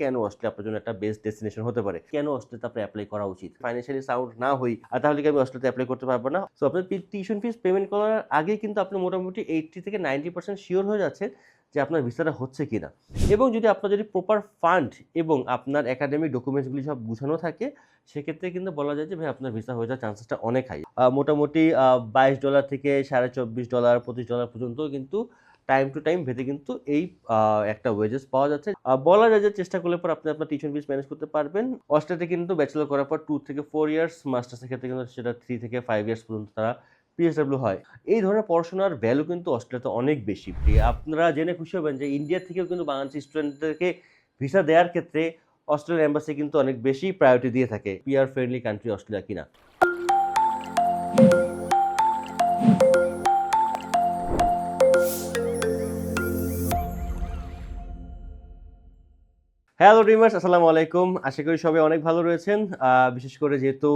কেন অস্ট্রেলিয়া আপনার জন্য একটা বেস্ট ডেস্টিনেশন হতে পারে? কেন অস্ট্রেলিয়াতে আপনার অ্যাপ্লাই করা উচিত? ফাইন্যান্সিয়ালি সাউন্ড না হই, আর তাহলে কি আমি অস্ট্রেলিয়াতে অ্যাপ্লাই করতে পারব না? সো আপনার টিউশন ফিস পেমেন্ট করার আগে কিন্তু আপনি মোটামুটি এইটটি থেকে নাইনটি পার্সেন্ট শিওর হয়ে যাচ্ছে যে আপনার ভিসাটা হচ্ছে কিনা। এবং যদি আপনার যদি প্রপার ফান্ড এবং আপনার একাডেমিক ডকুমেন্টসগুলি সব গুছানো থাকে, সেক্ষেত্রে কিন্তু বলা যায় যে, ভাই, আপনার ভিসা হয়ে যাওয়ার চান্সেসটা অনেক হাই মোটামুটি বাইশ ডলার থেকে সাড়ে চব্বিশ ডলার পঁচিশ ডলার পর্যন্ত কিন্তু টাইম টু টাইম ভেদে কিন্তু এই একটা ওয়েজেস পাওয়া যাচ্ছে। বলা যায় যে চেষ্টা করলে পর আপনি আপনার টিউশন ফিস ম্যানেজ করতে পারবেন। অস্ট্রেলিয়াতে কিন্তু ব্যাচেলর করার পর টু থেকে ফোর ইয়ার্স মাস্টার্সের ক্ষেত্রে কিন্তু সেটা থ্রি থেকে ফাইভ ইয়ার্স পর্যন্ত তারা পিএসডাব্লিউ হয়। এই ধরনের পড়াশোনার ভ্যালু কিন্তু অস্ট্রেলিয়াতে অনেক বেশি। আপনারা জেনে খুশি হবেন যে ইন্ডিয়া থেকেও কিন্তু বাংলাদেশি স্টুডেন্টদেরকে ভিসা দেওয়ার ক্ষেত্রে অস্ট্রেলিয়ান এম্বাসি কিন্তু অনেক বেশি প্রায়োরিটি দিয়ে থাকে। পিআর ফ্রেন্ডলি কান্ট্রি অস্ট্রেলিয়া কিনা। হ্যালো ড্রিমার্স আসসালামু আলাইকুম আশা করি সবাই অনেক ভালো রয়েছেন। বিশেষ করে যেহেতু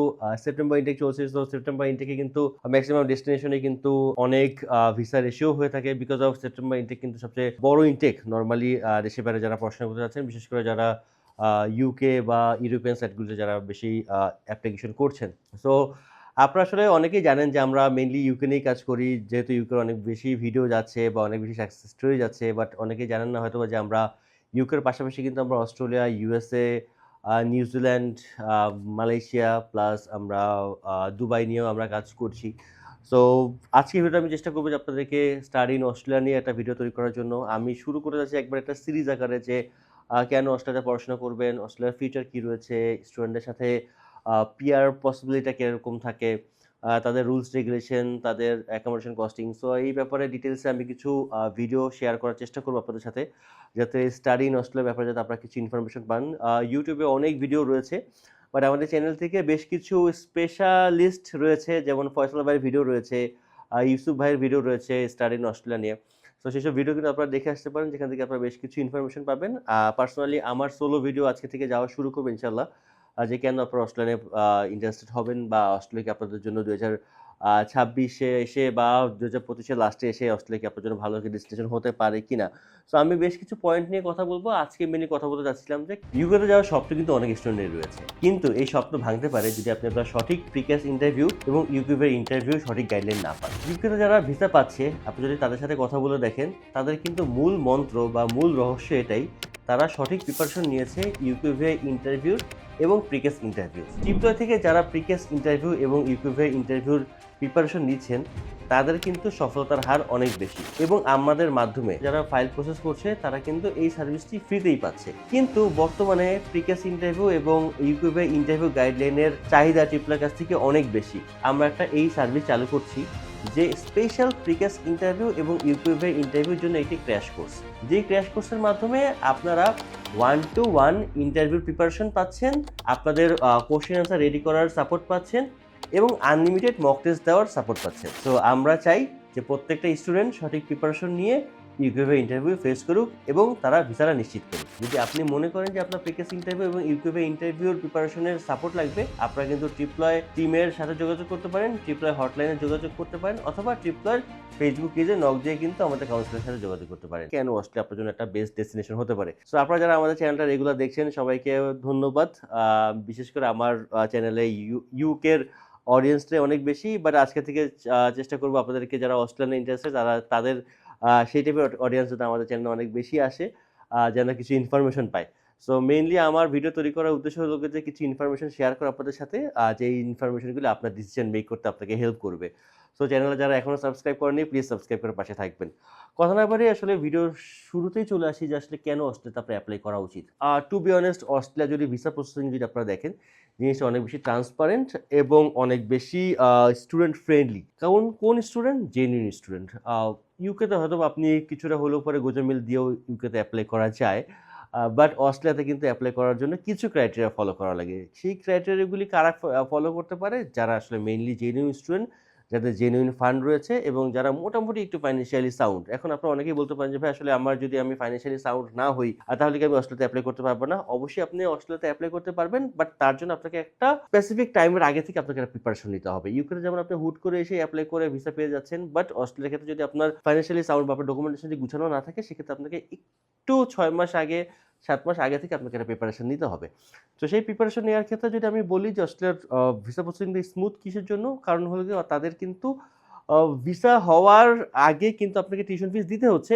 সেপ্টেম্বর ইনটেক চলছে, তো সেপ্টেম্বর ইনটেকে কিন্তু ম্যাক্সিমাম ডেস্টিনেশনে কিন্তু অনেক ভিসা রেশিও হয়ে থাকে বিকজ অফ সেপ্টেম্বর ইনটেক কিন্তু সবচেয়ে বড় ইনটেক নর্মালি দেশে বাইরে যারা পড়াশোনা করতে যাচ্ছেন, বিশেষ করে যারা ইউকে বা ইউরোপিয়ান সাইটগুলোতে যারা বেশি অ্যাপ্লিকেশন করছেন। সো আপনারা আসলে অনেকেই জানেন যে আমরা মেইনলি ইউকে নিয়েই কাজ করি, যেহেতু ইউকের অনেক বেশি ভিডিও যাচ্ছে বা অনেক বেশি সাকসেস স্টোরি যাচ্ছে বাট অনেকেই জানেন না হয়তো যে আমরা ইউকের পাশাপাশি কিন্তু আমরা Australia USA New Zealand Malaysia plus আমরা দুবাই নিয়েও আমরা কাজ করছি। সো আজকে ভিডিওটা আমি চেষ্টা করব যে আপনাদেরকে স্টাডি ইন অস্ট্রেলিয়া নিয়ে একটা ভিডিও তৈরি করার জন্য। আমি শুরু করে যাচ্ছি একবার একটা সিরিজ আকারে যে কেন অস্ট্রেলিয়া পড়াশোনা করবেন, অস্ট্রেলিয়ার ফিউচার কী রয়েছে স্টুডেন্টদের সাথে পিয়ার পসিবিলিটিটা কীরকম থাকে তাদের রুলস রেগুলেশন তাদের অ্যাকোমোডেশন কস্টিং সো এই ব্যাপারে ডিটেলসে আমি কিছু ভিডিও শেয়ার করার চেষ্টা করব আপনাদের সাথে, যাতে স্টাডি ইন অস্ট্রেলিয়ার ব্যাপারে যাতে আপনারা কিছু ইনফরমেশন পান। ইউটিউবে অনেক ভিডিও রয়েছে বাট আমাদের চ্যানেল থেকে বেশ কিছু স্পেশালিস্ট রয়েছে, যেমন ফয়সল ভাইয়ের ভিডিও রয়েছে ইউসুফ ভাইয়ের ভিডিও রয়েছে স্টাডি ইন অস্ট্রেলিয়া নিয়ে। তো সেসব ভিডিও কিন্তু আপনারা দেখে আসতে পারেন, যেখান থেকে আপনারা বেশ কিছু ইনফরমেশন পাবেন। পার্সোনালি আমার সোলো ভিডিও আজকে থেকে যাওয়া শুরু করব ইনশাল্লাহ যে কেন আপনারা অস্ট্রেলিয়ানে ইন্টারেস্টেড হবেন বা অস্ট্রেলিয়াকে আপনাদের জন্য দু হাজার ছাব্বিশে এসে বা দু হাজার পঁচিশে লাস্টে এসে অস্ট্রেলিয়াকে আপনার জন্য ভালো একটা ডেস্টিনেশন হতে পারে কিনা? সো আমি বেশ কিছু পয়েন্ট নিয়ে কথা বলব। আজকে মেনে কথা বলতে চাচ্ছিলাম যে ইউকেতে যাওয়ার স্বপ্ন কিন্তু অনেক স্টুডেন্টের রয়েছে। কিন্তু এই স্বপ্ন ভাঙতে পারে যদি আপনি আপনার সঠিক প্রিকাস ইন্টারভিউ এবং ইউকিউবের ইন্টারভিউ সঠিক গাইডলাইন না পান। ইউকেতে যারা ভিসা পাচ্ছে, আপনি যদি তাদের সাথে কথা বলে দেখেন, তাদের কিন্তু মূল মন্ত্র বা মূল রহস্য এটাই, তারা সঠিক প্রিপারেশন নিয়েছে ইউকিউভে ইন্টারভিউ এবং প্রিকেস ইন্টারভিউ টিপটয় থেকে যারা প্রিকেস ইন্টারভিউ এবং ইউকিউভে ইন্টারভিউর প্রিপারেশন নিচ্ছেন, তাদের কিন্তু সফলতার হার অনেক বেশি। এবং আমাদের মাধ্যমে যারা ফাইল প্রসেস করছে, তারা কিন্তু এই সার্ভিসটি ফ্রিতেই পাচ্ছে। কিন্তু বর্তমানে প্রিকেস ইন্টারভিউ এবং ইউকিউবে ইন্টারভিউ গাইডলাইনের চাহিদা টিপলার কাছ থেকে অনেক বেশি। আমরা একটা এই সার্ভিস চালু করছি, যে স্পেশাল প্রিকেস ইন্টারভিউ এবং ইউকিউবে ইন্টারভিউর জন্য একটি ক্র্যাশ কোর্স যে ক্র্যাশ কোর্সের মাধ্যমে আপনারা one to one interview preparation পাচ্ছেন, আপনাদের কোশ্চেন আনসার রেডি করার সাপোর্ট পাচ্ছেন এবং আনলিমিটেড মক টেস্ট দেওয়ার সাপোর্ট পাচ্ছেন তো আমরা চাই যে প্রত্যেকটা স্টুডেন্ট সঠিক প্রিপারেশন নিয়ে ইউকিউবে ইন্টারভিউ ফেস করুক এবং তারা ভিসাটা নিশ্চিত করুক। যদি আপনি মনে করেন যে আপনার প্রিকেস ইন্টারভিউ এবং ইউকিউবে ইন্টারভিউর প্রিপারেশনের সাপোর্ট লাগবে, আপনারা কিন্তু ট্রিপ্লয় টিমের সাথে যোগাযোগ করতে পারেন ট্রিপ্লয় হটলাইনে যোগাযোগ করতে পারেন অথবা ট্রিপ্লয়ের ফেসবুক পেজে নক দিয়ে কিন্তু আমাদের কাউন্সিলের সাথে যোগাযোগ করতে পারেন। কেন অস্ট্রেলিয়া আপনার জন্য একটা বেস্ট ডেস্টিনেশন হতে পারে? সো আপনারা যারা আমাদের চ্যানেলটা রেগুলার দেখছেন, সবাইকে ধন্যবাদ। বিশেষ করে আমার চ্যানেলে ইউকের অডিয়েন্সটা অনেক বেশি বাট আজকে থেকে চেষ্টা করব আপনাদেরকে যারা অস্ট্রেলিয়ান ইন্টারেস্টেড তারা তাদের সেই টাইপের অডিয়েন্স যাতে আমাদের চ্যানেলে অনেক বেশি আসে যেন কিছু ইনফরমেশন পায়। সো মেইনলি আমার ভিডিও তৈরি করার উদ্দেশ্য হলো যে, কিছু ইনফরমেশন শেয়ার করা আপনাদের সাথে যে ইনফরমেশনগুলো আপনার ডিসিশন মেক করতে আপনাকে হেল্প করবে। সো চ্যানেলে যারা এখনও সাবস্ক্রাইব করেনি প্লিজ সাবস্ক্রাইব করে পাশে থাকবেন। কথা না বাড়ি আসলে ভিডিওর শুরুতেই চলে আসি যে আসলে কেন অস্ট্রেলিয়াতে আপনার অ্যাপ্লাই করা উচিত। আর টু বি অনেস্ট অস্ট্রেলিয়া যদি ভিসা প্রসেসিং যদি আপনারা দেখেন, জিনিসটা অনেক বেশি ট্রান্সপারেন্ট এবং অনেক বেশি স্টুডেন্ট ফ্রেন্ডলি কারণ কোন স্টুডেন্ট জেনুইন স্টুডেন্ট ইউকেতে হয়তো আপনি কিছুটা হলেও পরে গোজামিল দিয়েও ইউকেতে অ্যাপ্লাই করা যায়। বাট অস্ট্রেলিয়াতে কিন্তু অ্যাপ্লাই করার জন্য কিছু ক্রাইটেরিয়া ফলো করা লাগে। সেই ক্রাইটেরিয়াগুলি কারা ফলো করতে পারে? যারা আসলে মেইনলি জেনুইন স্টুডেন্ট যাদের জেনুইন ফান্ড রয়েছে এবং যারা মোটামুটি একটু ফাইন্যান্সিয়ালি সাউন্ড এখন আপনারা অনেকেই বলতে পারেন যে, ভাই, আসলে আমার যদি আমি ফাইন্যান্সিয়ালি সাউন্ড না হই তাহলে কি আমি অস্ট্রেলিয়াতে অ্যাপ্লাই করতে পারব না? অবশ্যই আপনি অস্ট্রেলিয়াতে অ্যাপ্লাই করতে পারবেন বাট তার জন্য আপনাকে একটা স্পেসিফিক টাইমের আগে থেকে আপনাকে একটা প্রিপারেশন নিতে হবে। ইউকেতে যেমন আপনি হুট করে এসে অ্যাপ্লাই করে ভিসা পেয়ে যাচ্ছেন বাট অস্ট্রেলিয়ার ক্ষেত্রে যদি আপনার ফাইন্যান্সিয়ালি সাউন্ড বা আপনার ডকুমেন্টেশন যদি গুছানো না থাকে, সেক্ষেত্রে আপনাকে একটু ছয় মাস আগে সাত মাস আগে থেকে আপনাকে একটা প্রিপারেশন নিতে হবে। তো সেই প্রিপারেশন নেওয়ার ক্ষেত্রে যদি আমি বলি যে অস্ট্রেলিয়ার ভিসা প্রসেসিং স্মুথ কিসের জন্য? কারণ হলো গিয়ে তাদের কিন্তু ভিসা হওয়ার আগে কিন্তু আপনাকে টিউশন ফিস দিতে হচ্ছে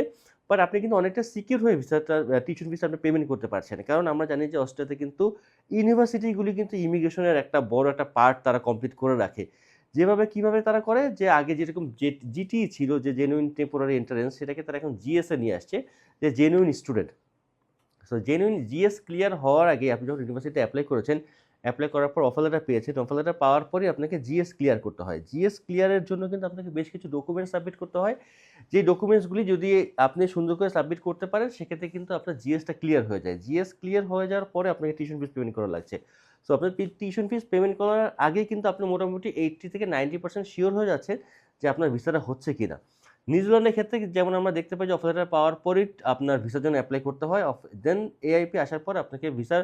বাট আপনি কিন্তু অনেকটা সিকিউর হয়ে ভিসাটা টিউশন ফিস আপনি পেমেন্ট করতে পারছেন। কারণ আমরা জানি যে অস্ট্রেলিয়াতে কিন্তু ইউনিভার্সিটিগুলি কিন্তু ইমিগ্রেশনের একটা বড় একটা পার্ট তারা কমপ্লিট করে রাখে। যেভাবে কীভাবে তারা করে? যে আগে যেরকম জিটি ছিল, যে জেনুইন টেম্পোরারি এন্টারেন্স সেটাকে তারা এখন জিএসএ নিয়ে আসছে, যে genuine student so genuine GS clear হওয়ার আগে আপনি যখন ইউনিভার্সিটিতে অ্যাপ্লাই করেছেন অ্যাপ্লাই করার পর অফার লেটার পেয়েছেন অফার লেটার পাওয়ার পরে আপনাকে জিএস ক্লিয়ার করতে হয়। জিএস ক্লিয়ারের জন্য কিন্তু আপনাকে বেশ কিছু ডকুমেন্টস সাবমিট করতে হয়। যে ডকুমেন্টসগুলি যদি আপনি সুন্দর করে সাবমিট করতে পারেন, সেক্ষেত্রে কিন্তু আপনার জিএসটা ক্লিয়ার হয়ে যায়। জিএস ক্লিয়ার হয়ে যাওয়ার পরে আপনাকে টিউশন ফিস পেমেন্ট করা লাগছে। সো আপনার টিউশন ফিস পেমেন্ট করার আগে কিন্তু আপনি মোটামুটি এইটটি থেকে নাইনটি পার্সেন্ট শিওর হয়ে যাচ্ছে যে আপনার ভিসাটা হচ্ছে কি না নিউজিল্যান্ডের ক্ষেত্রে যেমন আমরা দেখতে পাই যে অফার লেটার পাওয়ার পরই আপনার ভিসার জন্য অ্যাপ্লাই করতে হয়। দেন এআইপি আসার পর আপনাকে ভিসার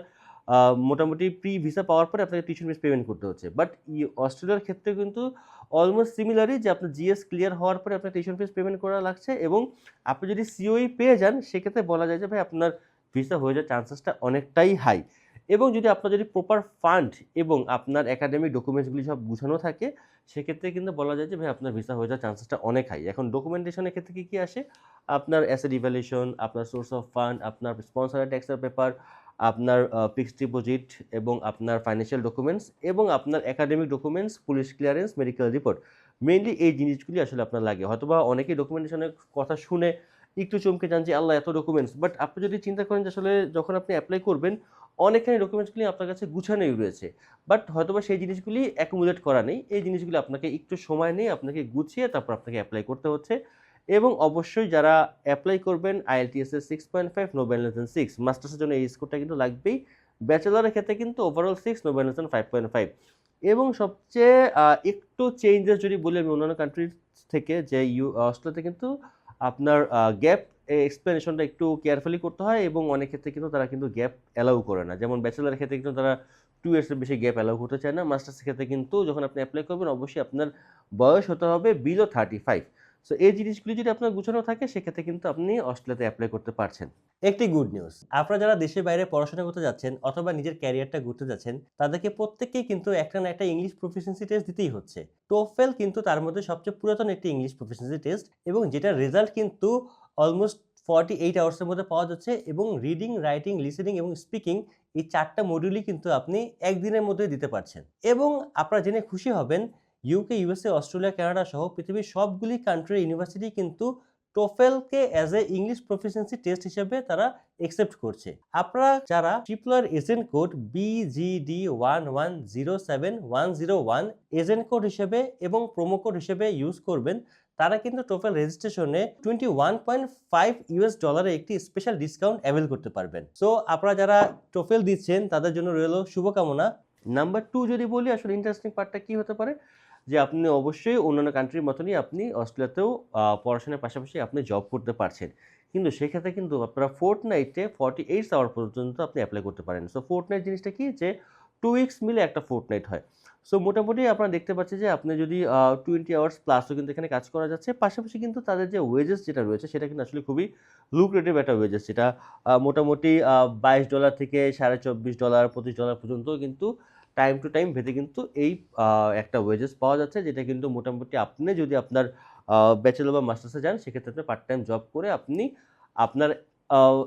মোটামুটি প্রি ভিসা পাওয়ার পরে আপনাকে টিউশন ফিস পেমেন্ট করতে হচ্ছে। বাট অস্ট্রেলিয়ার ক্ষেত্রে কিন্তু অলমোস্ট সিমিলারই যে আপনার জিএস ক্লিয়ার হওয়ার পরে আপনার টিউশন ফিস পেমেন্ট করা লাগছে এবং আপনি যদি সিওই পেয়ে যান, সেক্ষেত্রে বলা যায় যে ভাই আপনার ভিসা হয়ে যাওয়ার চান্সেসটা অনেকটাই হাই এবং যদি আপনার যদি প্রপার ফান্ড এবং আপনার একাডেমিক ডকুমেন্টসগুলি সব গুছানো থাকে, সেক্ষেত্রে কিন্তু বলা যায় যে, ভাই, আপনার ভিসা হয়ে যাওয়ার চান্সেসটা অনেক হাই এখন ডকুমেন্টেশনের ক্ষেত্রে কী কী আসে? আপনার অ্যাসেড ইভ্যালুয়েশন আপনার সোর্স অফ ফান্ড আপনার স্পন্সার ট্যাক্সের পেপার আপনার ফিক্সড ডিপোজিট এবং আপনার ফাইন্যান্সিয়াল ডকুমেন্টস এবং আপনার academic documents police clearance medical report mainly এই জিনিসগুলি আসলে আপনার লাগে। হয়তোবা অনেকেই ডকুমেন্টেশনের কথা শুনে একটু চমকে যান যে, আল্লাহ, এত ডকুমেন্টস বাট আপনি যদি চিন্তা করেন যে, আসলে যখন আপনি অ্যাপ্লাই করবেন অনেকখানি ডকুমেন্টসগুলি আপনার কাছে গুছানোই রয়েছে। বাট হয়তোবা সেই জিনিসগুলি অ্যাকুমুলেট করা নেই। এই জিনিসগুলি আপনাকে একটু সময় নিয়ে আপনাকে গুছিয়ে তারপর আপনাকে অ্যাপ্লাই করতে হচ্ছে। এবং অবশ্যই যারা অ্যাপ্লাই করবেন আইএলটিএস এর six point five no balance six মাস্টার্সের জন্য এই স্কোরটা কিন্তু লাগবেই। ব্যাচেলারের ক্ষেত্রে কিন্তু overall six no balance five point five এবং সবচেয়ে একটু চেঞ্জেস যদি বলি আমি অন্যান্য কান্ট্রির থেকে, যে ইউ অস্ট্রেলিয়াতে কিন্তু আপনার গ্যাপ এক্সপ্লেনেশনটা একটু কেয়ারফুলি করতে হয় এবং অনেক ক্ষেত্রে কিন্তু তারা কিন্তু গ্যাপ অ্যালাউ করে না। যেমন ব্যাচেলারের ক্ষেত্রে কিন্তু তারা টু ইয়ার্সের বেশি গ্যাপ অ্যালাউ করতে চায় না। মাস্টার্সের ক্ষেত্রে কিন্তু যখন আপনি অ্যাপ্লাই করবেন, অবশ্যই আপনার বয়স হতে হবে বিলো থার্টি ফাইভ সো এই জিনিসগুলি যদি আপনার গুছানো থাকে, সেক্ষেত্রে কিন্তু আপনি অস্ট্রেলিয়াতে অ্যাপ্লাই করতে পারছেন। একটি গুড নিউজ আপনারা যারা দেশের বাইরে পড়াশোনা করতে যাচ্ছেন অথবা নিজের ক্যারিয়ারটা ঘুরতে যাচ্ছেন, তাদেরকে প্রত্যেককেই কিন্তু একটা না একটা ইংলিশ প্রফিসিয়েন্সি টেস্ট দিতেই হচ্ছে। টোফেল কিন্তু তার মধ্যে সবচেয়ে পুরাতন একটি ইংলিশ প্রফিসিয়েন্সি টেস্ট এবং যেটার রেজাল্ট কিন্তু অলমোস্ট ফর্টি এইট আওয়ার্সের মধ্যে পাওয়া যাচ্ছে এবং রিডিং রাইটিং লিসেনিং এবং স্পিকিং এই চারটা মডিউলই কিন্তু আপনি একদিনের মধ্যে দিতে পারছেন। এবং আপনারা জেনে খুশি হবেন ইউকে ইউএসএ অস্ট্রেলিয়া কানাডা সহ পৃথিবীর সবগুলি কান্ট্রির ইউনিভার্সিটি কিন্তু টোফেলকে as a English proficiency test হিসেবে তারা একসেপ্ট করছে। আপনারা যারা Tripler agent code BGD one one zero seven one zero one agent code হিসেবে এবং প্রোমো কোড হিসেবে ইউজ করবেন তারা কিন্তু TOEFL রেজিস্ট্রেশনে twenty one point five US ডলারে একটি স্পেশাল ডিসকাউন্ট অ্যাভেল করতে পারবেন। সো আপনারা যারা টোফেল দিচ্ছেন, তাদের জন্য রইল শুভকামনা। নাম্বার টু যদি বলি, আসলে ইন্টারেস্টিং পার্টটা কী হতে পারে? যে আপনি অবশ্যই অন্যান্য কান্ট্রির মতনই আপনি অস্ট্রেলিয়াতেও পড়াশোনার পাশাপাশি আপনি জব করতে পারছেন। কিন্তু সেক্ষেত্রে কিন্তু আপনারা ফোর্থ নাইটে ফর্টি এইট আওয়ার পর্যন্ত আপনি অ্যাপ্লাই করতে পারেন। সো ফোর্থ নাইট জিনিসটা কি? যে টু উইকস মিলে একটা ফোর্থ নাইট হয়। সো মোটামুটি আপনারা দেখতে পাচ্ছেন যে আপনি যদি টোয়েন্টি আওয়ার্স প্লাসও কিন্তু এখানে কাজ করা যাচ্ছে। পাশাপাশি কিন্তু তাদের যে ওয়েজেস যেটা রয়েছে, সেটা কিন্তু আসলে খুবই লুক্রেটিভ একটা ওয়েজেস যেটা মোটামুটি বাইশ ডলার থেকে সাড়ে চব্বিশ ডলার পঁচিশ ডলার পর্যন্ত কিন্তু টাইম টু টাইম ভেদে কিন্তু এই একটা ওয়েজেস পাওয়া যাচ্ছে, যেটা কিন্তু মোটামুটি আপনি যদি আপনার ব্যাচেলর বা মাস্টার্সে যান, সেক্ষেত্রে আপনি পার্ট টাইম জব করে আপনি আপনার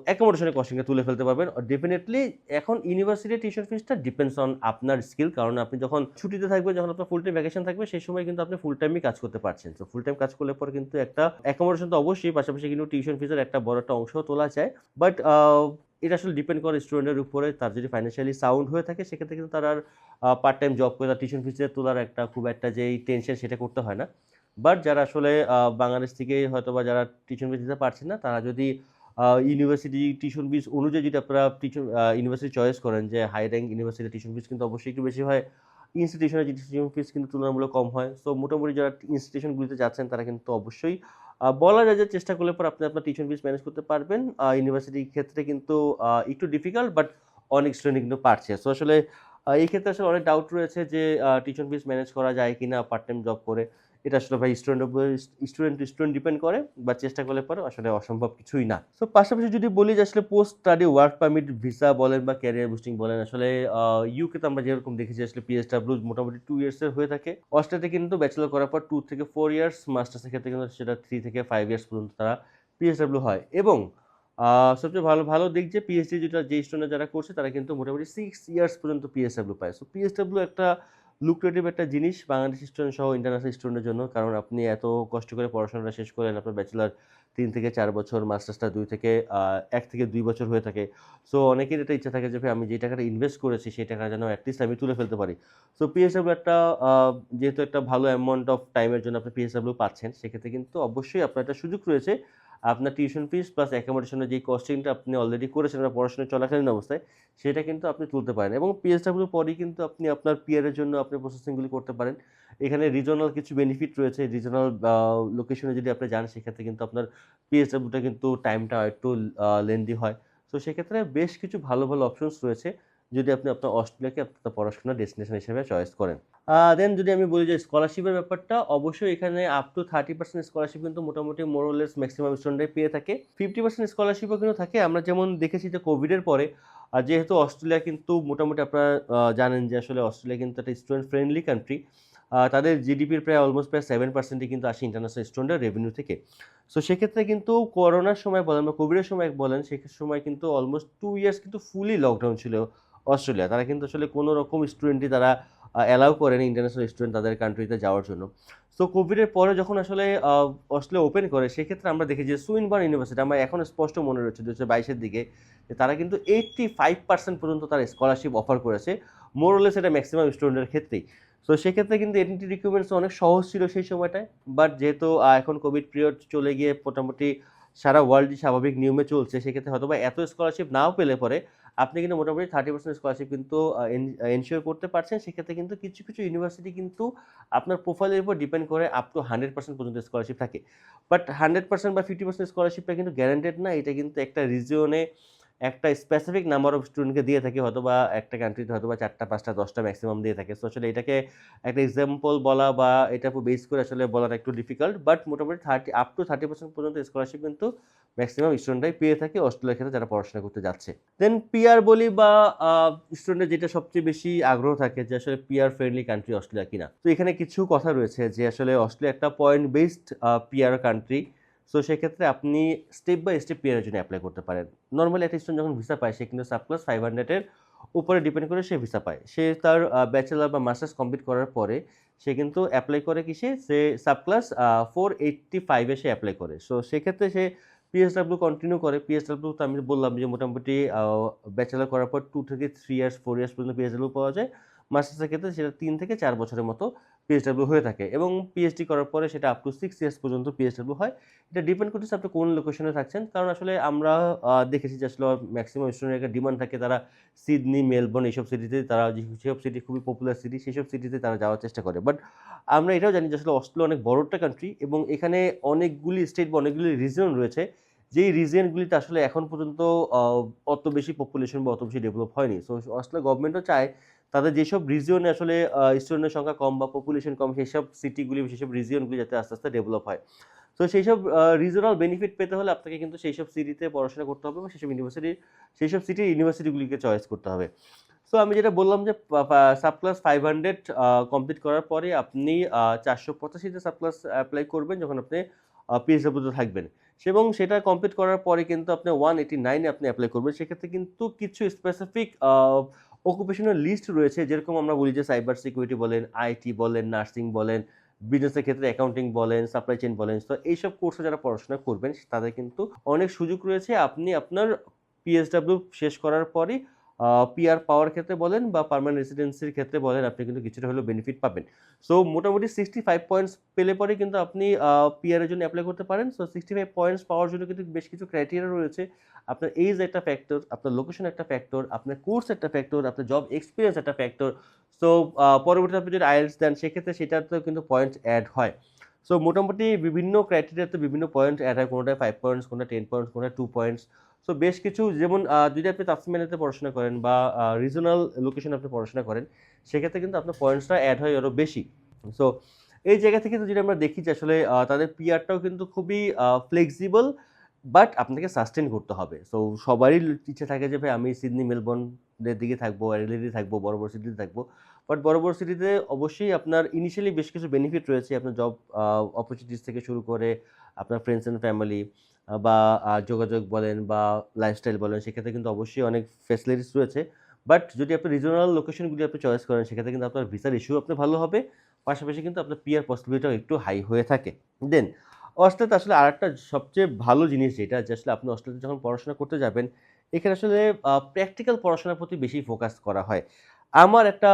অ্যাকোমোডেশনের কস্টিংকে তুলে ফেলতে পারবেন। ডেফিনেটলি এখন ইউনিভার্সিটি টিউশন ফিসটা ডিপেন্ডস অন আপনার স্কিল কারণ আপনি যখন ছুটিতে থাকবেন, যখন আপনার ফুল টাইম ভ্যাকেশন থাকবে, সেই সময় কিন্তু আপনি ফুল টাইমই কাজ করতে পারছেন। তো ফুল টাইম কাজ করলে পর কিন্তু একটা অ্যাকোমোডেশন তো অবশ্যই, পাশাপাশি কিন্তু টিউশন ফিসের একটা বড় একটা অংশ তোলা যায়। বাট এটা আসলে ডিপেন্ড করে স্টুডেন্টের উপরে, তার যদি ফাইন্যান্সিয়ালি সাউন্ড হয়ে থাকে, সেক্ষেত্রে কিন্তু তার আর পার্ট টাইম জব করে তার টিউশন ফিসে তোলার একটা খুব একটা যেই টেনশন সেটা করতে হয় না। বাট যারা আসলে বাংলাদেশ থেকে হয়তো বা যারা টিউশন ফিস দিতে পারছে না, তারা যদি ইউনিভার্সিটি টিউশন ফিস অনুযায়ী যদি আপনারা টিউশন ইউনিভার্সিটি চয়েস করেন যে high rank university tuition fees কিন্তু অবশ্যই একটু বেশি হয় ইনস্টিটিউশনের টিউশন ফিস কিন্তু তুলনামূলক কম হয়। সো মোটামুটি যারা ইনস্টিটিউশনগুলিতে যাচ্ছেন তারা কিন্তু অবশ্যই বলা যায় যে চেষ্টা করলে পর আপনি আপনার টিউশন ফিস ম্যানেজ করতে পারবেন। ইউনিভার্সিটির ক্ষেত্রে কিন্তু একটু ডিফিকাল্ট বাট অনেক স্টুডেন্ট কিন্তু পারছে। সো আসলে এই ক্ষেত্রে আসলে অনেক ডাউট রয়েছে যে টিউশন ফিস ম্যানেজ করা যায় কি না পার্ট টাইম জব করে। এটা আসলে ভাই স্টুডেন্ট স্টুডেন্ট স্টুডেন্ট ডিপেন্ড করে বা চেষ্টা করলে পরে আসলে অসম্ভব কিছুই না। তো পাশাপাশি যদি বলি যে আসলে post study work permit visa বলেন বা ক্যারিয়ার বুস্টিং বলেন, আসলে ইউকে তো আমরা যেরকম দেখেছি আসলে পিএসডাব্লিউ মোটামুটি টু ইয়ার্সের হয়ে থাকে। অস্ট্রেলিয়াতে কিন্তু ব্যাচেলর করার পর টু থেকে ফোর ইয়ার্স মাস্টার্সের ক্ষেত্রে কিন্তু সেটা থ্রি থেকে ফাইভ ইয়ার্স পর্যন্ত তারা পিএসডাব্লিউ হয়। এবং সবচেয়ে ভালো ভালো দিক যে পিএইচডি যেটা, যে স্টুডেন্ট যারা করছে, তারা কিন্তু মোটামুটি সিক্স ইয়ার্স পর্যন্ত পিএসডাব্লিউ পায়। সো পিএসডাব্লিউ একটা লুক্রেটিভ একটা জিনিস বাংলাদেশি স্টুডেন্ট সহ ইন্টারন্যাশনাল স্টুডেন্টের জন্য, কারণ আপনি এত কষ্ট করে পড়াশোনাটা শেষ করেন আপনার ব্যাচেলার তিন থেকে চার বছর মাস্টার্সটা দুই থেকে এক থেকে দুই বছর হয়ে থাকে। সো অনেকের এটা ইচ্ছা থাকে যে, ভাই, আমি যে টাকাটা ইনভেস্ট করেছি, সেই টাকা যেন অ্যাটলিস্ট আমি তুলে ফেলতে পারি। সো পিএসডাব্লিউ একটা যেহেতু একটা ভালো অ্যামাউন্ট অফ টাইমের জন্য আপনি পিএসডাব্লিউ পাচ্ছেন, সেক্ষেত্রে কিন্তু অবশ্যই আপনার একটা সুযোগ রয়েছে আপনার টিউশন ফিস প্লাস অ্যাকোমোডেশনের যে কস্টিংটা আপনি অলরেডি করেছেন আপনার পড়াশোনা চলাকালীন অবস্থায়, সেটা কিন্তু আপনি তুলতে পারেন এবং পিএসডাব্লিউ পরেই কিন্তু আপনি আপনার পিয়ারের জন্য আপনি প্রসেসিংগুলি করতে পারেন। এখানে রিজনাল কিছু বেনিফিট রয়েছে রিজনাল লোকেশনে যদি আপনি যান, সেক্ষেত্রে কিন্তু আপনার পিএসডাব্লিউটা কিন্তু টাইমটা একটু লেন্দি হয়। তো সেক্ষেত্রে বেশ কিছু ভালো ভালো অপশনস রয়েছে। যদি আপনি আপনার অস্ট্রেলিয়াকে আপনার পড়াশোনার ডেস্টিনেশন হিসেবে চয়েস করেন। দেন যদি আমি বলি যে স্কলারশিপের ব্যাপারটা, অবশ্যই এখানে up to thirty percent scholarship কিন্তু মোটামুটি মোরলেস ম্যাক্সিমাম স্টুডেন্টরাই পেয়ে থাকে। ফিফটি পার্সেন্ট স্কলারশিপও কিন্তু থাকে। আমরা যেমন দেখেছি যে কোভিডের পরে, আর যেহেতু অস্ট্রেলিয়া কিন্তু মোটামুটি আপনারা জানেন যে আসলে অস্ট্রেলিয়া কিন্তু একটা স্টুডেন্ট ফ্রেন্ডলি কান্ট্রি তাদের জিডিপির প্রায় অলমোস্ট প্রায় সেভেন পার্সেন্টই কিন্তু আসে ইন্টারন্যাশনাল স্টুডেন্টের রেভিনিউ থেকে। সো সেক্ষেত্রে কিন্তু করোনার সময় বলেন বা কোভিডের সময় বলেন সে সময় কিন্তু অলমোস্ট টু ইয়ার্স কিন্তু ফুলি লকডাউন ছিল। অস্ট্রেলিয়া। তারা কিন্তু আসলে কোনো রকম স্টুডেন্টই তারা অ্যালাউ করেনি ইন্টারন্যাশনাল স্টুডেন্ট তাদের কান্ট্রিতে যাওয়ার জন্য। সো কোভিডের পরে যখন আসলে অস্ট্রেলিয়া ওপেন করে, সেক্ষেত্রে আমরা দেখি যে সুইনবার্ন ইউনিভার্সিটি আমার এখন স্পষ্ট মনে রয়েছে দু হাজার বাইশের দিকে, যে তারা কিন্তু এইট্টি ফাইভ পার্সেন্ট পর্যন্ত তারা স্কলারশিপ অফার করেছে। মোরলেস এটা ম্যাক্সিমাম স্টুডেন্টের ক্ষেত্রেই। সো সেক্ষেত্রে কিন্তু এনটি রিক্রুটমেন্টস অনেক সহজ ছিল সেই সময়টায়। বাট যেহেতু এখন কোভিড পিরিয়ড চলে গিয়ে মোটামুটি সারা ওয়ার্ল্ডই স্বাভাবিক নিয়মে চলছে, সেক্ষেত্রে হয়তো বা এত স্কলারশিপ নাও পেলে পরে আপনি কিন্তু মোটামুটি থার্টি পার্সেন্ট স্কলারশিপ কিন্তু এনশিওর করতে পারছেন। সেক্ষেত্রে কিন্তু কিছু কিছু ইউনিভার্সিটি কিন্তু আপনার প্রোফাইলের উপর ডিপেন্ড করে আপ টু হান্ড্রেড পার্সেন্ট পর্যন্ত স্কলারশিপ থাকে। বাট হান্ড্রেড পার্সেন্ট বা ফিফটি পার্সেন্ট স্কলারশিপটা কিন্তু গ্যারান্টেড না। এটা কিন্তু একটা রিজিয়নে একটা স্পেসিফিক নাম্বার অফ স্টুডেন্টকে দিয়ে থাকে হয়তো বা একটা কান্ট্রিতে হয়তো বা চারটা, পাঁচটা, দশটা ম্যাক্সিমাম দিয়ে থাকে। সো আসলে এটাকে একটা এক্সাম্পল বলা বা উপর বেস করে আসলে বলাটা একটু ডিফিকাল্ট বাট মোটামুটি thirty up to thirty percent পর্যন্ত স্কলারশিপ কিন্তু ম্যাক্সিমাম স্টুডেন্টরাই পেয়ে থাকে অস্ট্রেলিয়ার ক্ষেত্রে যারা পড়াশোনা করতে যাচ্ছে। দেন পিয়ার বলি বা স্টুডেন্টের যেটা সবচেয়ে বেশি আগ্রহ থাকে যে আসলে পিয়ার ফ্রেন্ডলি কান্ট্রি অস্ট্রেলিয়া কিনা। তো এখানে কিছু কথা রয়েছে যে আসলে অস্ট্রেলিয়া একটা point based PR country so সেক্ষেত্রে আপনি স্টেপ বাই স্টেপ পিআরের জন্য অ্যাপ্লাই করতে পারেন। নর্মালি একটা স্টুডেন্ট যখন ভিসা পায়, সে কিন্তু সাবক্লাস ফাইভ হান্ড্রেডের উপরে ডিপেন্ড করে সে ভিসা পায়। সে তার ব্যাচেলার বা মাস্টার্স কমপ্লিট করার পরে সে কিন্তু অ্যাপ্লাই করে কিসে সে সাবক্লাস ফোর এইট্টি ফাইভে সে অ্যাপ্লাই করে। সো সেক্ষেত্রে সে পিএসডাব্লিউ কন্টিনিউ করে। পিএসডাব্লিউ তো আমি বললাম যে মোটামুটি ব্যাচেলার করার পর টু থেকে থ্রি ইয়ার্স ফোর ইয়ার্স পর্যন্ত পিএসডাব্লিউ পাওয়া যায়। মাস্টার্সের ক্ষেত্রে সেটা তিন থেকে চার বছরের মতো পিএসডাব্লিউ হয়ে থাকে এবং পিএইচডি করার পরে সেটা আপ টু সিক্স ইয়ার্স পর্যন্ত পিএসডাব্লিউ হয়। এটা ডিপেন্ড করতেছে আপনি কোন লোকেশনে থাকছেন। কারণ আসলে আমরা দেখেছি যে আসলে ম্যাক্সিমাম স্টুডেন্টের একটা ডিমান্ড থাকে তারা সিডনি মেলবোর্ন এইসব সিটিতে তারা যেসব সিটি খুবই পপুলার সিটি সেসব সিটিতে তারা যাওয়ার চেষ্টা করে। বাট আমরা এটাও জানি যে আসলে অস্ট্রেলিয়া অনেক বড় একটা কান্ট্রি এবং এখানে অনেকগুলি স্টেট বা অনেকগুলি রিজন রয়েছে। যেই রিজিয়নগুলিতে আসলে এখন পর্যন্ত অত বেশি পপুলেশন বা অত বেশি ডেভেলপ হয়নি। সো অস্ট্রেলিয়া গভর্নমেন্টও চায় তাদের যেসব রিজিয়নে আসলে স্টুডেন্টের সংখ্যা কম বা পপুলেশন কম সেই সব সিটিগুলি সেসব রিজিয়নগুলি যাতে আস্তে আস্তে ডেভেলপ হয়। তো সেই সব রিজনাল বেনিফিট পেতে হলে আপনাকে কিন্তু সেই সব সিটিতে পড়াশোনা করতে হবে এবং সেই সব ইউনিভার্সিটি সেই সব সিটির ইউনিভার্সিটিগুলিকে চয়েস করতে হবে। সো আমি যেটা বললাম যে sub class five hundred complete করার পরে আপনি চারশো পঁচাশিতে সাব ক্লাস অ্যাপ্লাই করবেন যখন আপনি পিএসডব্লিউতে থাকবেন। এবং সেটা কমপ্লিট করার পরে কিন্তু আপনি ওয়ান এইটি নাইনে আপনি অ্যাপ্লাই করবেন। সেক্ষেত্রে কিন্তু কিছু স্পেসিফিক অকুপেশনাল লিস্ট রয়েছে, যেরকম আমরা বলি যে সাইবার সিকিউরিটি বলেন আইটি বলেন নার্সিং বলেন বিজনেসের ক্ষেত্রে অ্যাকাউন্টিং বলেন সাপ্লাই চেন বলেন, তো এইসব কোর্সে যারা পড়াশোনা করবেন, তাদের কিন্তু অনেক সুযোগ রয়েছে। আপনি আপনার পিএসডাব্লিউ শেষ করার পরই পিআর পাওয়ার ক্ষেত্রে বলেন বা পার্মানেন্ট রেসিডেন্সির ক্ষেত্রে বলেন, আপনি কিন্তু কিছুটা হলেও বেনিফিট পাবেন। সো মোটামুটি সিক্সটি ফাইভ পয়েন্টস পেলে পরে কিন্তু আপনি পিআরের জন্য অ্যাপ্লাই করতে পারেন। সো সিক্সটি ফাইভ পয়েন্টস পাওয়ার জন্য কিন্তু বেশ কিছু ক্রাইটেরিয়া রয়েছে। আপনার এজ একটা ফ্যাক্টর আপনার লোকেশন একটা ফ্যাক্টর আপনার কোর্স একটা ফ্যাক্টর আপনার জব এক্সপিরিয়েন্স একটা ফ্যাক্টর সো পরবর্তীতে আপনি যদি আইএলস দেন, সেক্ষেত্রে সেটাতেও কিন্তু পয়েন্টস অ্যাড হয়। সো মোটামুটি বিভিন্ন ক্রাইটেরিয়াতে বিভিন্ন পয়েন্ট অ্যাড হয়। কোনোটা ফাইভ পয়েন্টস কোনোটা টেন পয়েন্টস কোনোটা টু পয়েন্টস সো বেশ কিছু, যেমন যদি আপনি তাফসিমানিতে পড়াশোনা করেন বা রিজনাল লোকেশনে আপনি পড়াশোনা করেন, সেক্ষেত্রে কিন্তু আপনার পয়েন্টসটা অ্যাড হয় আরও বেশি। সো এই জায়গা থেকে যদি আমরা দেখি যে আসলে তাদের পিয়ারটাও কিন্তু খুবই ফ্লেক্সিবল বাট আপনাকে সাস্টেন করতে হবে। সো সবারই ইচ্ছে থাকে যে, ভাই, আমি সিডনি মেলবোর্নের দিকে থাকব অ্যাডিলেডে থাকব, বড় বড় সিটিতে থাকব। বাট বড় বড় সিটিতে অবশ্যই আপনার ইনিশিয়ালি বেশ কিছু বেনিফিট রয়েছে। আপনার জব অপরচুনিটিস থেকে শুরু করে, আপনার ফ্রেন্ডস অ্যান্ড ফ্যামিলি বা যোগাযোগ বলেন বা লাইফস্টাইল বলেন, সেক্ষেত্রে কিন্তু অবশ্যই অনেক ফ্যাসিলিটিস রয়েছে। বাট যদি আপনি রিজনাল লোকেশনগুলি আপনি চয়েস করেন, সেক্ষেত্রে কিন্তু আপনার ভিসার ইস্যু আপনি ভালো হবে। পাশাপাশি কিন্তু আপনার পিয়ার পসিবিলিটিও একটু হাই হয়ে থাকে। দেন অস্ট্রেলিয়াতে আসলে আরেকটা সবচেয়ে ভালো জিনিস যেটা, যে আসলে আপনি অস্ট্রেলিয়াতে যখন পড়াশোনা করতে যাবেন, এখানে আসলে প্র্যাকটিক্যাল পড়াশোনার প্রতি বেশি ফোকাস করা হয়। আমার একটা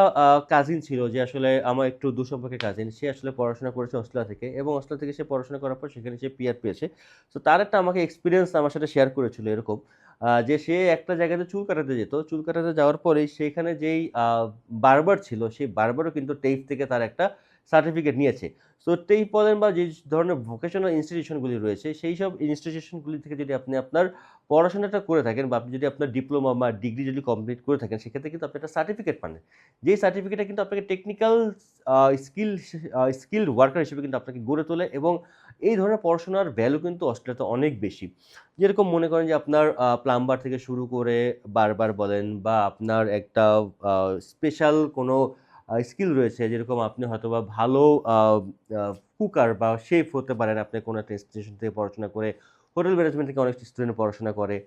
কাজিন ছিল যে আসলে আমার একটু দুসম্পর্কের কাজিন সে আসলে পড়াশোনা করেছে অস্ট্রেলিয়া থেকে এবং অস্ট্রেলিয়া থেকে সে পড়াশোনা করার পর সেখানে সে পিয়ার পেয়েছে। তো তার একটা আমাকে এক্সপিরিয়েন্স আমার সাথে শেয়ার করেছিল এরকম যে সে একটা জায়গাতে চুল কাটাতে যেত। চুল কাটাতে যাওয়ার পরেই সেখানে যেই বারবার ছিল, সেই বারবারও কিন্তু টেস্ট থেকে তার একটা সার্টিফিকেট নিয়েছে। সো টেইফ বলেন বা যে ধরনের ভোকেশনাল ইনস্টিটিউশনগুলি রয়েছে, সেই সব ইনস্টিটিউশনগুলি থেকে যদি আপনি আপনার পড়াশোনাটা করে থাকেন বা আপনি যদি আপনার ডিপ্লোমা বা ডিগ্রি যদি কমপ্লিট করে থাকেন, সেক্ষেত্রে কিন্তু আপনি একটা সার্টিফিকেট পান। যেই সার্টিফিকেটটা কিন্তু আপনাকে টেকনিক্যাল স্কিল স্কিল্ড ওয়ার্কার হিসেবে কিন্তু আপনাকে গড়ে তোলে এবং এই ধরনের পড়াশোনার ভ্যালু কিন্তু অস্ট্রেলিয়াতে অনেক বেশি। যেরকম মনে করেন যে আপনার প্লাম্বার থেকে শুরু করে বারবার বলেন বা আপনার একটা স্পেশাল কোনো স্কিল রয়েছে, যেরকম আপনি হয়তোবা ভালো কুকার বা শেফ হতে পারেন। আপনি কোনো একটা ইনস্টিটিউশন থেকে পড়াশোনা করে হোটেল ম্যানেজমেন্ট থেকে অনেক স্টুডেন্ট পড়াশোনা করে।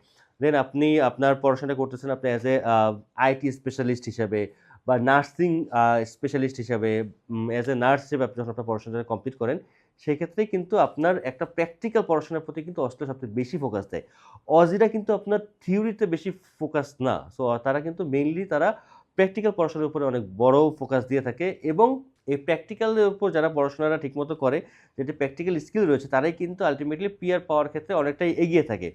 দেন আপনি আপনার পড়াশোনা করতেছেন আপনি অ্যাজ এ আইটি স্পেশালিস্ট হিসাবে বা নার্সিং স্পেশালিস্ট হিসাবে। অ্যাজ এ নার্স হিসেবে আপনি যখন আপনার পড়াশোনাটা কমপ্লিট করেন সেই ক্ষেত্রে কিন্তু আপনার একটা প্র্যাকটিক্যাল পড়াশোনার প্রতি কিন্তু অস্ট্রেলিয়া সবচেয়ে বেশি ফোকাস দেয়। অজিরা কিন্তু আপনার থিওরিতে বেশি ফোকাস না। সো তারা কিন্তু মেইনলি তারা প্র্যাকটিক্যাল পড়াশোনার উপরে অনেক বড় ফোকাস দিয়ে থাকে এবং এই প্র্যাকটিক্যালের উপর যারা পড়াশোনাটা ঠিকমতো করে যেটি প্র্যাকটিক্যাল স্কিল রয়েছে, তারাই কিন্তু আলটিমেটলি পিয়ার পাওয়ার ক্ষেত্রে অনেকটাই এগিয়ে থাকে।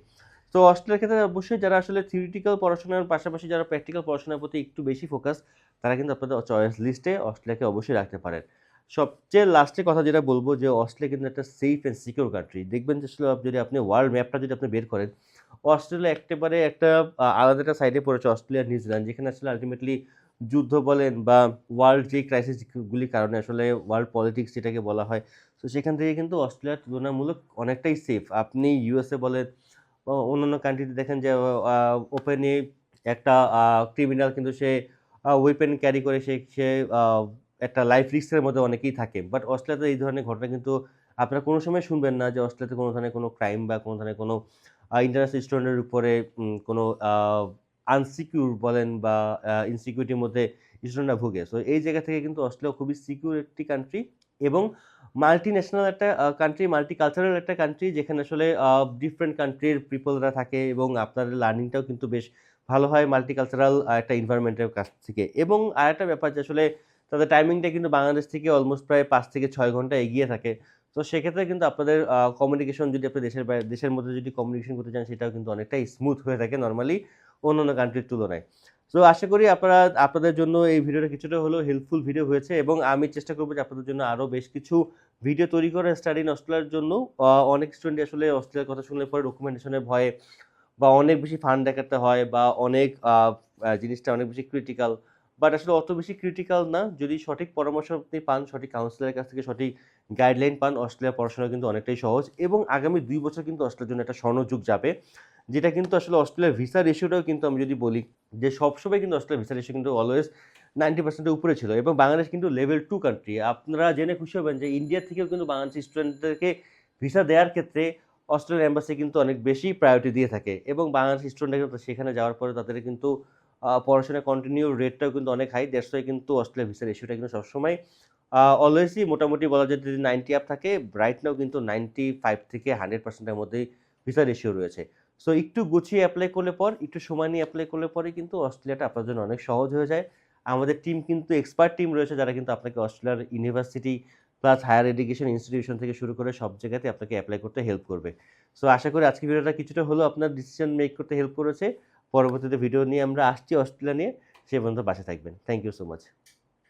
তো অস্ট্রেলিয়ার ক্ষেত্রে অবশ্যই যারা আসলে থিওরিটিক্যাল পড়াশোনার পাশাপাশি যারা প্র্যাকটিক্যাল পড়াশোনার প্রতি একটু বেশি ফোকাস তারা কিন্তু আপনাদের চয়েস লিস্টে অস্ট্রেলিয়াকে অবশ্যই রাখতে পারেন। সবচেয়ে লাস্টে কথা যেটা বলব যে অস্ট্রেলিয়া কিন্তু একটা সেফ অ্যান্ড সিকিউর কান্ট্রি দেখবেন যে আসলে যদি আপনি ওয়ার্ল্ড ম্যাপটা যদি আপনি বের করেন, অস্ট্রেলিয়া একেবারে একটা আলাদা একটা সাইডে পড়েছে অস্ট্রেলিয়া, নিউজিল্যান্ড, যেখানে আসলে আলটিমেটলি যুদ্ধ বলেন বা ওয়ার্ল্ড যে ক্রাইসিসগুলির কারণে আসলে ওয়ার্ল্ড পলিটিক্স যেটাকে বলা হয়, তো সেখান থেকে কিন্তু অস্ট্রেলিয়া তুলনামূলক অনেকটাই সেফ আপনি ইউএসএ বলেন অন্যান্য কান্ট্রিতে দেখেন যে ওপেনে একটা ক্রিমিনাল কিন্তু সে ওয়েপেন ক্যারি করে সে সে একটা লাইফ রিস্কের মধ্যে অনেকেই থাকে। বাট অস্ট্রেলিয়াতে এই ধরনের ঘটনা কিন্তু আপনারা কোনো সময় শুনবেন না যে অস্ট্রেলিয়াতে কোনো ধরনের কোনো ক্রাইম বা কোনো ধরনের কোনো ইন্টারন্যাশনাল স্টুডেন্টের উপরে কোনো আনসিকিউর বলেন বা ইনসিকিউরিটির মধ্যে স্টুডেন্টরা ভুগে। সো এই জায়গা থেকে কিন্তু অস্ট্রেলিয়া খুবই সিকিউর একটি কান্ট্রি এবং মাল্টি ন্যাশনাল একটা কান্ট্রি মাল্টি কালচারাল একটা কান্ট্রি যেখানে আসলে ডিফারেন্ট কান্ট্রির পিপলরা থাকে এবং আপনার লার্নিংটাও কিন্তু বেশ ভালো হয় মাল্টি কালচারাল একটা এনভায়রনমেন্টের কাছ থেকে। এবং আরেকটা ব্যাপার যে আসলে তাদের টাইমিংটা কিন্তু বাংলাদেশ থেকে অলমোস্ট প্রায় পাঁচ থেকে ছয় ঘণ্টা এগিয়ে থাকে। তো সেক্ষেত্রে কিন্তু আপনাদের কমিউনিকেশন যদি আপনি দেশের দেশের মধ্যে যদি কমিউনিকেশন করতে চান সেটাও কিন্তু অনেকটাই স্মুথ হয়ে থাকে নর্মালি অন্যান্য কান্ট্রির তুলনায়। সো আশা করি আপনারা, আপনাদের জন্য এই ভিডিওটা কিছুটা হলেও হেল্পফুল ভিডিও হয়েছে এবং আমি চেষ্টা করব যে আপনাদের জন্য আরও বেশ কিছু ভিডিও তৈরি করে স্টাডি ইন অস্ট্রেলিয়ার জন্য। অনেক স্টুডেন্ট আসলে অস্ট্রেলিয়ার কথা শুনলে পরে ডকুমেন্টেশনের ভয়ে বা অনেক বেশি ফান্ড দেখাতে হয় বা অনেক জিনিসটা অনেক বেশি ক্রিটিক্যাল বাট আসলে অত বেশি ক্রিটিক্যাল না। যদি সঠিক পরামর্শ আপনি পান, সঠিক কাউন্সিলরের কাছ থেকে সঠিক গাইডলাইন পান অস্ট্রেলিয়া পড়াশোনা কিন্তু অনেকটাই সহজ এবং আগামী দুই বছর কিন্তু অস্ট্রেলিয়ার জন্য একটা স্বর্ণযুগ যাবে, যেটা কিন্তু আসলে অস্ট্রেলিয়ার ভিসা রেশিওটাও কিন্তু আমি যদি বলি যে সবসময় কিন্তু অস্ট্রেলিয়ার ভিসা রেশিও কিন্তু অলওয়েজ নাইনটি পার্সেন্টের উপরে ছিল এবং বাংলাদেশ কিন্তু লেভেল টু কান্ট্রি আপনারা জেনে খুশি হবেন যে ইন্ডিয়া থেকেও কিন্তু বাংলাদেশি স্টুডেন্টদেরকে ভিসা দেওয়ার ক্ষেত্রে অস্ট্রেলিয়ান এম্বাসি কিন্তু অনেক বেশি প্রায়োরিটি দিয়ে থাকে এবং বাংলাদেশি স্টুডেন্টরা কিন্তু সেখানে যাওয়ার পরে তাদের কিন্তু পড়াশোনা কন্টিনিউ রেটটাও কিন্তু অনেক হাই ওয়াই কিন্তু অস্ট্রেলিয়া ভিসা রেশিওটা কিন্তু সবসময় অলওয়েজই মোটামুটি বলা যায় যদি নাইনটি আপ থাকে রাইট নাও কিন্তু নাইনটি ফাইভ থেকে হান্ড্রেড পার্সেন্টের মধ্যেই ভিসা রেশিও রয়েছে। সো একটু গুছিয়ে অ্যাপ্লাই করলে পর, একটু সময় নিয়ে অ্যাপ্লাই করলে পরে কিন্তু অস্ট্রেলিয়াটা আপনার জন্য অনেক সহজ হয়ে যায়। আমাদের টিম কিন্তু এক্সপার্ট টিম রয়েছে যারা কিন্তু আপনাকে অস্ট্রেলিয়ার university plus higher education institution থেকে শুরু করে সব জায়গাতে আপনাকে অ্যাপ্লাই করতে হেল্প করবে। সো আশা করি আজকে ভিডিওটা কিছুটা হলেও আপনার ডিসিশন মেক করতে হেল্প করেছে। পরবর্তীতে ভিডিও নিয়ে আমরা আসছি অস্ট্রেলিয়া নিয়ে। সে পর্যন্ত বাসে থাকবেন। Thank you so much